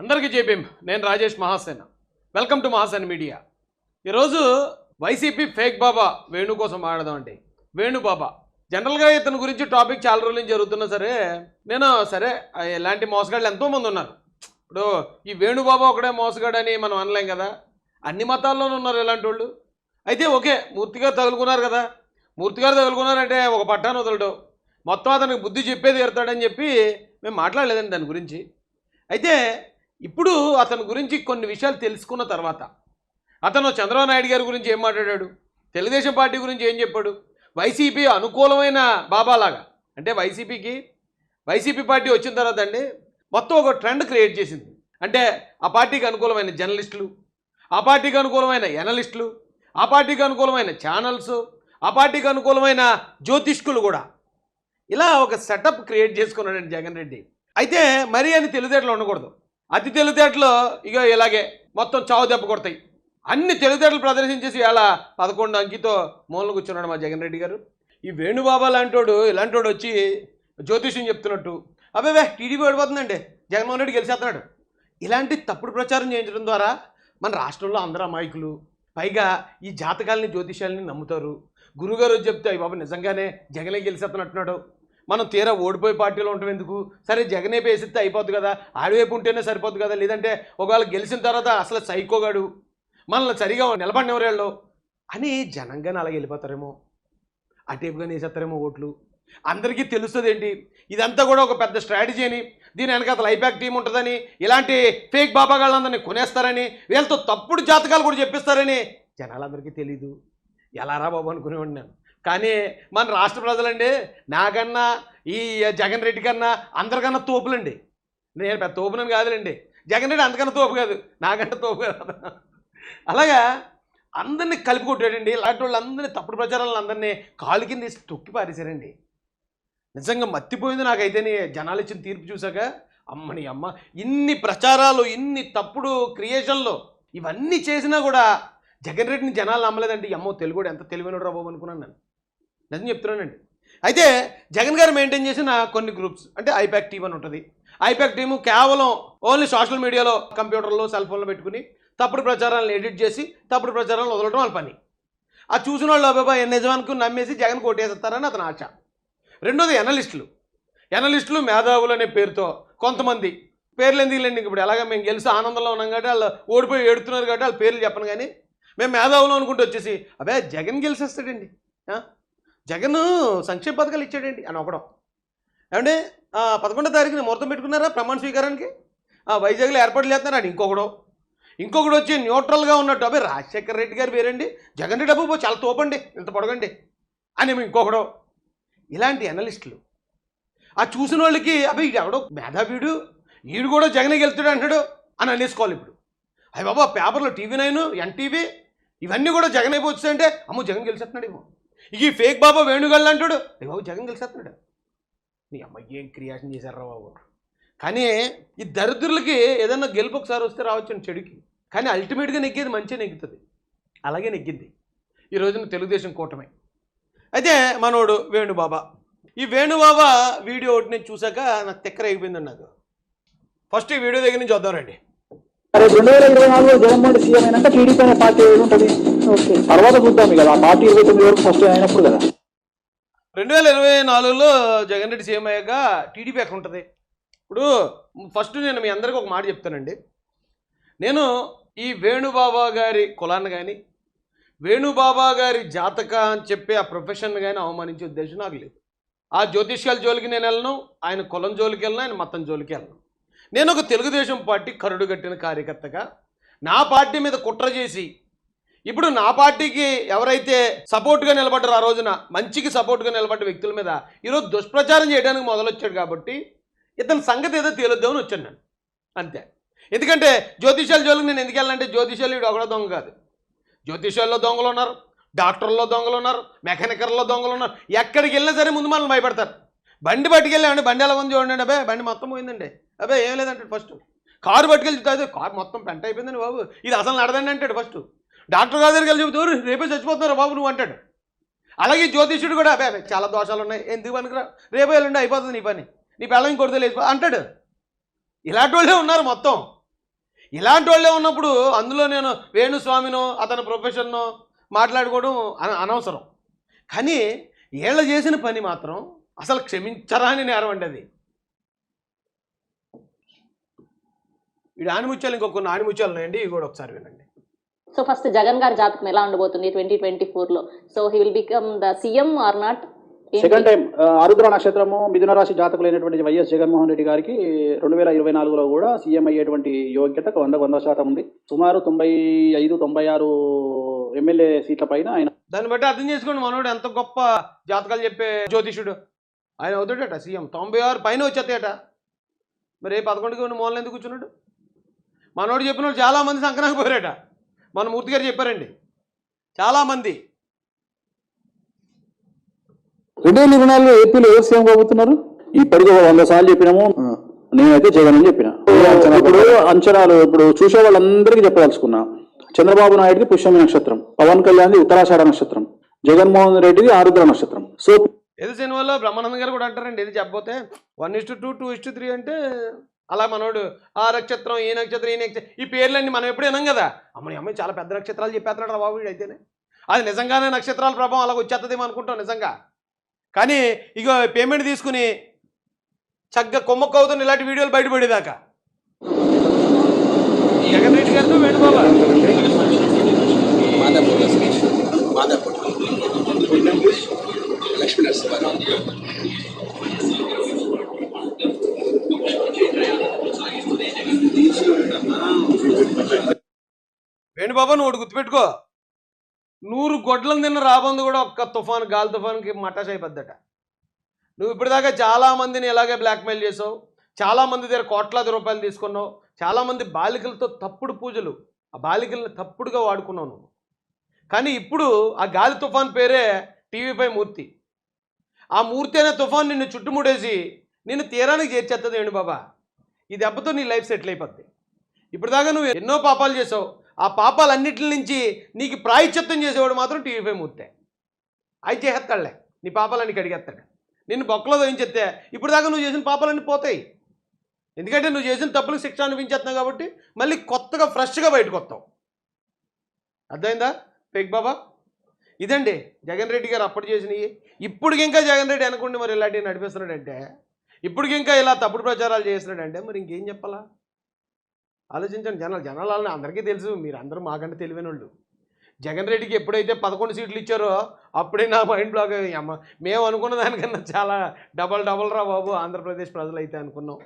అందరికీ జేబీఎం నేను Rajesh Mahasena. Welcome to Mahasena media ఈరోజు వైసీపీ ఫేక్ బాబా వేణు కోసం మాట్లాడదామండి వేణు బాబా. జనరల్గా ఇతని గురించి టాపిక్ చాలా రోజుల నుంచి జరుగుతున్నా సరే నేను సరే ఎలాంటి ఇలాంటి మోసగాళ్ళు ఎంతోమంది ఉన్నారు. ఇప్పుడు ఈ వేణుబాబా ఒకడే మోసగాడని మనం అనలేం కదా. అన్ని మతాల్లోనూ ఉన్నారు ఇలాంటి వాళ్ళు అయితే ఓకే మూర్తిగా తగులుకున్నారు కదా. మూర్తిగారు తగులుకున్నారంటే ఒక పట్టాను వదలడు. మొత్తం అతనికి బుద్ధి చెప్పేది ఎడతాడని చెప్పి మేము మాట్లాడలేదండి దాని గురించి. అయితే ఇప్పుడు అతని గురించి కొన్ని విషయాలు తెలుసుకున్న తర్వాత అతను చంద్రబాబు నాయుడు గారి గురించి ఏం మాట్లాడాడు? తెలుగుదేశం పార్టీ గురించి ఏం చెప్పాడు? వైసీపీ అనుకూలమైన బాబాలాగా. అంటే వైసీపీకి వైసీపీ పార్టీ వచ్చిన తర్వాత అండి మొత్తం ఒక ట్రెండ్ క్రియేట్ చేసింది. అంటే ఆ పార్టీకి అనుకూలమైన జర్నలిస్టులు ఆ పార్టీకి అనుకూలమైన ఎనలిస్టులు ఆ పార్టీకి అనుకూలమైన ఛానల్స్ ఆ పార్టీకి అనుకూలమైన జ్యోతిష్కులు కూడా. ఇలా ఒక సెటప్ క్రియేట్ చేసుకున్నాడండి జగన్ రెడ్డి. అయితే మరీ అని తెలివితేటలు ఉండకూడదు. అతి తెలివితేటలు ఇక ఇలాగే మొత్తం చావు దెబ్బ కొడతాయి. అన్ని తెలివితేటలు ప్రదర్శించేసి ఇలా పదకొండు అంకితో మూలన కూర్చున్నాడు మా జగన్ రెడ్డి గారు. ఈ వేణుబాబా లాంటోడు ఇలాంటోడు వచ్చి జ్యోతిష్యం చెప్తున్నట్టు. అబ్బాబే టీడీపీ ఓడిపోతుందండి. జగన్మోహన్ రెడ్డి గెలిచేస్తున్నాడు ఇలాంటి తప్పుడు ప్రచారం చేయించడం ద్వారా మన రాష్ట్రంలో అందరూ అమాయకులు. పైగా ఈ జాతకాలని జ్యోతిష్యాలని నమ్ముతారు. గురుగారు వచ్చి చెప్తే బాబు నిజంగానే జగనే గెలిచేస్తున్నట్టున్నాడు మనం తీరా ఓడిపోయే పార్టీలో ఉండటం ఎందుకు? సరే జగనే పేసిస్తే అయిపోద్ది కదా. ఆడివైపు ఉంటేనే సరిపోద్ది కదా. లేదంటే ఒకవేళ గెలిచిన తర్వాత అసలు సైకోగాడు మనల్ని సరిగా నిలబడినవరేళ్ళు అని జనంగానే అలాగే వెళ్ళిపోతారేమో. అటేపుగానే వేసేస్తారేమో ఓట్లు. అందరికీ తెలుస్తుంది ఏంటి ఇదంతా కూడా ఒక పెద్ద స్ట్రాటజీ అని దీని వెనకాల ఐపాక్ టీం ఉంటుందని ఇలాంటి ఫేక్ బాబాగాళ్ళందరినీ కొనేస్తారని వీళ్ళతో తప్పుడు జాతకాలు కూడా చెప్పిస్తారని జనాలందరికీ తెలీదు. ఎలారా బాబు అనుకునేవాడిని నేను. కానీ మన రాష్ట్ర ప్రజలండి నాకన్నా ఈ జగన్ రెడ్డి కన్నా అందరికన్నా తోపులండి. నేను పెద్ద తోపునని కాదులేండి. జగన్ రెడ్డి అంతకన్నా తోపు కాదు నాకంటే తోపు కాదు. అలాగా అందరినీ కలిపి కొట్టాడండి ఇలాంటి వాళ్ళందరినీ తప్పుడు ప్రచారాలను అందరినీ కాలు కింద వేసి తొక్కి పారేశారండి. నిజంగా మత్తిపోయింది నాకైతేనే జనాలు ఇచ్చిన తీర్పు చూసాక అమ్మని అమ్మ ఇన్ని ప్రచారాలు ఇన్ని తప్పుడు క్రియేషన్లు ఇవన్నీ చేసినా కూడా జగన్ రెడ్డిని జనాలు నమ్మలేదండి. అమ్మో తెలుగుడు ఎంత తెలివైనడు రా బాబు అనుకున్నాను నేను. నిజం చెప్తున్నానండి. అయితే జగన్ గారు మెయింటైన్ చేసిన కొన్ని గ్రూప్స్ అంటే ఐపాక్ టీమ్ అని ఉంటుంది. ఐపాక్ టీము కేవలం ఓన్లీ సోషల్ మీడియాలో కంప్యూటర్లో సెల్ ఫోన్లో పెట్టుకుని తప్పుడు ప్రచారాలను ఎడిట్ చేసి తప్పుడు ప్రచారాలను వదలడం వాళ్ళ పని. ఆ చూసిన వాళ్ళు అబ్బాయి నిజమానికి నమ్మేసి జగన్ కొట్టేసేస్తారని అతను ఆశ. రెండోది ఎనలిస్టులు ఎనలిస్టులు మేధావులు అనే పేరుతో కొంతమంది పేర్లు ఎందుకు లేండి ఇప్పుడు? ఎలాగ మేము గెలిచి ఆనందంలో ఉన్నాం కాబట్టి వాళ్ళు ఓడిపోయి ఏడుతున్నారు కాబట్టి వాళ్ళ పేర్లు చెప్పను కానీ మేము మేధావులు అనుకుంటూ వచ్చేసి అబ్బాయి జగన్ గెలిచేస్తాడండి. జగన్ సంక్షేమ పథకాలు ఇచ్చాడండి అని ఒకడం ఏమంటే పదకొండో తారీఖున ముహూర్తం పెట్టుకున్నారా ప్రమాణ స్వీకారానికి? ఆ, వైజాగ్లో ఏర్పాట్లు చేస్తున్నారా? అని ఇంకొకడు. ఇంకొకడు వచ్చి న్యూట్రల్గా ఉన్నట్టు. అబ్బాయి రాజశేఖర రెడ్డి గారు వేరండి. జగన్ రెడ్డి అబ్బో చాలా తోపండి. ఇంత పొడగండి. అని ఇంకొకడు. ఇలాంటి అనలిస్టులు. ఆ చూసిన వాళ్ళకి అబ్బాయి ఎవడో మేధావీడు. ఈడు కూడా జగన్కి వెళ్తాడు అంటాడు అని అనేసుకోవాలి ఇప్పుడు. అయ్యి బాబా పేపర్లో టీవీ నైన్ ఎన్టీవీ ఇవన్నీ కూడా జగన్ అయిపోతుందంటే అమ్మో జగన్ గెలిచేస్తున్నాడు ఏమో ఈ ఫేక్ బాబా వేణుగల్ అంటాడు. అయ్యి బాబు జగన్ గెలిచేస్తున్నాడు. నీ అమ్మ ఏం క్రియేషన్ చేశారా బాబు. కానీ ఈ దరిద్రులకి ఏదన్నా గెలుపు ఒకసారి వస్తే రావచ్చు చెడుకి. కానీ అల్టిమేట్గా నెగ్గేది మంచిగా నెగ్గుతుంది. అలాగే నెగ్గింది. ఈ రోజున తెలుగుదేశం కూటమి. అయితే మనోడు వేణుబాబా. ఈ వేణుబాబా వీడియో ఒకటి నేను చూసాక నాకు తెక్కర అయిపోయిందండి నాకు. ఫస్ట్ ఈ వీడియో దగ్గర నుంచి వద్దాం రండి. రెండు వేల ఇరవై నాలుగులో జగన్మోహన్ రెడ్డి సీఎం అయినాక టీడీపీ అనే పార్టీ ఏది ఉంటుంది. ఓకే. తర్వాత చూద్దాం కదా ఆ పార్టీ ఇరవై తొమ్మిది వరకు ఫస్ట్ అయినప్పుడు కదా. రెండు వేల ఇరవై నాలుగులో జగన్ రెడ్డి సీఎం అయ్యాక టీడీపీ ఎక్కడ ఉంటుంది. ఇప్పుడు ఫస్ట్ నేను మీ అందరికీ ఒక మాట చెప్తానండి. నేను ఈ వేణుబాబా గారి కులాన్ని కానీ వేణుబాబా గారి జాతక అని చెప్పి ఆ ప్రొఫెషన్ కానీ అవమానించే ఉద్దేశం నాకు లేదు. ఆ జ్యోతిష్యాల జోలికి నేను వెళ్ళను ఆయన కులం జోలికి వెళ్ళను ఆయన మతం జోలికి వెళ్ళను. నేను ఒక తెలుగుదేశం పార్టీ కరుడు కట్టిన కార్యకర్తగా నా పార్టీ మీద కుట్ర చేసి ఇప్పుడు నా పార్టీకి ఎవరైతే సపోర్ట్గా నిలబడ్డారో ఆ రోజున మంచికి సపోర్ట్గా నిలబడ్డ వ్యక్తుల మీద ఈరోజు దుష్ప్రచారం చేయడానికి మొదలొచ్చాడు కాబట్టి ఇతని సంగతి ఏదో తేలుద్దామని వచ్చాను నేను. అంతే. ఎందుకంటే జ్యోతిషాల జోలికి నేను ఎందుకు వెళ్ళాలంటే జ్యోతిషాలు వీడు ఒకడో దొంగ కాదు. జ్యోతిషాల్లో దొంగలు ఉన్నారు డాక్టర్లో దొంగలు ఉన్నారు మెకానికర్లో దొంగలు ఉన్నారు. ఎక్కడికి వెళ్ళినా సరే ముందు మనల్ని భయపడతారు. బండి పట్టుకెళ్ళామండి. బండి ఎలా ఉంది చూడండి అబ్బాయి బండి మొత్తం పోయిందండి. అబ్బాయి ఏం లేదంటే ఫస్ట్ కారు పట్టుకెళ్ళి చూస్తే కారు మొత్తం పెంట అయిపోయిందండి బాబు. ఇది అసలు నడదండి అంటాడు ఫస్ట్. డాక్టర్ గారి దగ్గరికి వెళ్ళి రేపే చచ్చిపోతున్నారు బాబు నువ్వు అంటాడు. అలాగే జ్యోతిష్యుడు కూడా అబ్బాయి అబ్బాయి చాలా దోషాలు ఉన్నాయి. ఎందుకు పనికిరా? రేపే వెళ్ళండి అయిపోతుంది నీ పని. నీ పిల్లలు ఇంకొడితే అంటాడు. ఇలాంటి వాళ్ళే ఉన్నారు మొత్తం. ఇలాంటి వాళ్ళే ఉన్నప్పుడు అందులో నేను వేణుస్వామినో అతని ప్రొఫెషన్నో మాట్లాడుకోవడం అన- అనవసరం. కానీ వీళ్ళ చేసిన పని మాత్రం అసలు క్షమించరాని నేరం అండి అది. ఈ ఆనిముత్యాలు ఇంకొక కొన్ని ఆనిముత్యాలు ఉన్నాయండి ఇవి కూడా ఒకసారి వినండి. సో ఫస్ట్ జగన్ గారి జాతకం ఎలా ఉండబోతుంది ట్వంటీ ట్వంటీ ఫోర్లో so he will become the CM or not second time ఆరుద్ర నక్షత్రము మిథున రాశి జాతకులైనటువంటి వైఎస్ జగన్మోహన్ రెడ్డి గారికి రెండు వేల ఇరవై నాలుగులో కూడా సీఎం అయ్యేటువంటి యోగ్యత వంద వంద శాతం ఉంది. సుమారు తొంభై ఐదు తొంభై ఆరు ఎమ్మెల్యే సీట్ల పైన ఆయన దాన్ని బట్టి అర్థం చేసుకోండి మనోడు ఎంత గొప్ప జాతకాలు చెప్పే జ్యోతిషుడు ఆయన అవుతాడట సీఎం. తొంభై ఆరు పైన వచ్చేస్తాయట. మరి ఏ పదకొండుకి ఉన్న మూలన ఎందుకు కూర్చున్నాడు? మనోడు చెప్పిన వాళ్ళు చాలామంది సంక్రాంతి పోయారట. మన మూర్తి గారు చెప్పారండి. చాలామంది రెండు వేల ఇరవై నాలుగులో ఏపీలో ఎవరు సీఎం కాబోతున్నారు? ఇప్పటికీ ఒక వంద సార్లు చెప్పినాము. నేనైతే జగన్ అని చెప్పిన. ఇప్పుడు అంచనాలు ఇప్పుడు చూసే వాళ్ళందరికీ చెప్పదలుచుకున్నా. చంద్రబాబు నాయుడుది పుష్యమి నక్షత్రం పవన్ కళ్యాణ్ది ఉత్తరాషాఢ నక్షత్రం జగన్మోహన్ రెడ్డిది ఆరుద్ర నక్షత్రం. సో ఏదో సినిమాలో బ్రహ్మానందం గారు కూడా అంటారండి ఏది చెప్పబోతే one is to two two is to three అంటే అలా మనోడు ఆ నక్షత్రం ఈ నక్షత్రం ఈ నక్షత్రం ఈ పేర్లన్నీ మనం ఎప్పుడు వినం కదా అమ్మని అమ్మాయి చాలా పెద్ద నక్షత్రాలు చెప్పేస్తున్నాడు రా బాబు అయితేనే అది నిజంగానే నక్షత్రాల ప్రభావం అలాగ వచ్చేస్తుందేమో అనుకుంటాం నిజంగా కానీ ఇక పేమెంట్ తీసుకుని చక్కగా కొమ్మక్క అవుతున్న ఇలాంటి వీడియోలు బయటపడేదాకా జగన్ రెడ్డి గారితో వేణుబాబా మాదాపూర్ మాదాపూర్ లక్ష్మీ నరసింహారావు వేణుబాబా నువ్వు ఒకటి గుర్తుపెట్టుకో. నూరు గొడ్లను తిన్న రాబందు కూడా ఒక్క తుఫాన్ గాలి తుఫాన్కి మటాష్ అయిపోద్దట. నువ్వు ఇప్పటిదాకా చాలా మందిని ఇలాగే బ్లాక్మెయిల్ చేసావు చాలా మంది దగ్గర కోట్లాది రూపాయలు తీసుకున్నావు చాలామంది బాలికలతో తప్పుడు పూజలు ఆ బాలికల్ని తప్పుడుగా వాడుకున్నావు నువ్వు. కానీ ఇప్పుడు ఆ గాలి తుఫాన్ పేరే టీవీపై మూర్తి. ఆ మూర్తి అనే తుఫాన్ నిన్ను చుట్టుముడేసి నిన్ను తీరానికి చేర్చేస్తుంది వేణు బాబా? ఈ దెబ్బతో నీ లైఫ్ సెటిల్ అయిపోద్ది. ఇప్పుడు దాకా నువ్వు ఎన్నో పాపాలు చేసావు. ఆ పాపాలన్నిటి నుంచి నీకు ప్రాయశ్చిత్తం చేసేవాడు మాత్రం టీవీపై మూర్తే. అవి చేసేస్తాడులే. నీ పాపాలన్నీ కడిగేస్తాడు. నిన్ను బొక్కలో దోయించేస్తే ఇప్పుడు దాకా నువ్వు చేసిన పాపాలన్నీ పోతాయి. ఎందుకంటే నువ్వు చేసిన తప్పులకు శిక్ష అనిపించేస్తున్నావు కాబట్టి మళ్ళీ కొత్తగా ఫ్రెష్గా బయటకు వస్తావు. అర్థమైందా? పేక్ బాబా? ఇదండి జగన్ రెడ్డి గారు అప్పుడు చేసినవి. ఇప్పటికి ఇంకా జగన్ రెడ్డి అనుకోండి మరి ఇలాంటివి నడిపిస్తున్నాడంటే ఇప్పటికి ఇంకా ఇలా తప్పుడు ప్రచారాలు చేస్తున్నాడంటే మరి ఇంకేం చెప్పాలా? ఆలోచించండి జనాలు జనాలని అందరికీ తెలుసు మీరు అందరూ మాకంటే తెలివైన వాళ్ళు జగన్ రెడ్డికి ఎప్పుడైతే పదకొండు సీట్లు ఇచ్చారో అప్పుడే నా మైండ్ బ్లాక్ అయ్యి అమ్మ మేము అనుకున్న దానికన్నా చాలా డబల్ డబల్ రా బాబు ఆంధ్రప్రదేశ్ ప్రజలు అయితే అనుకున్నాం.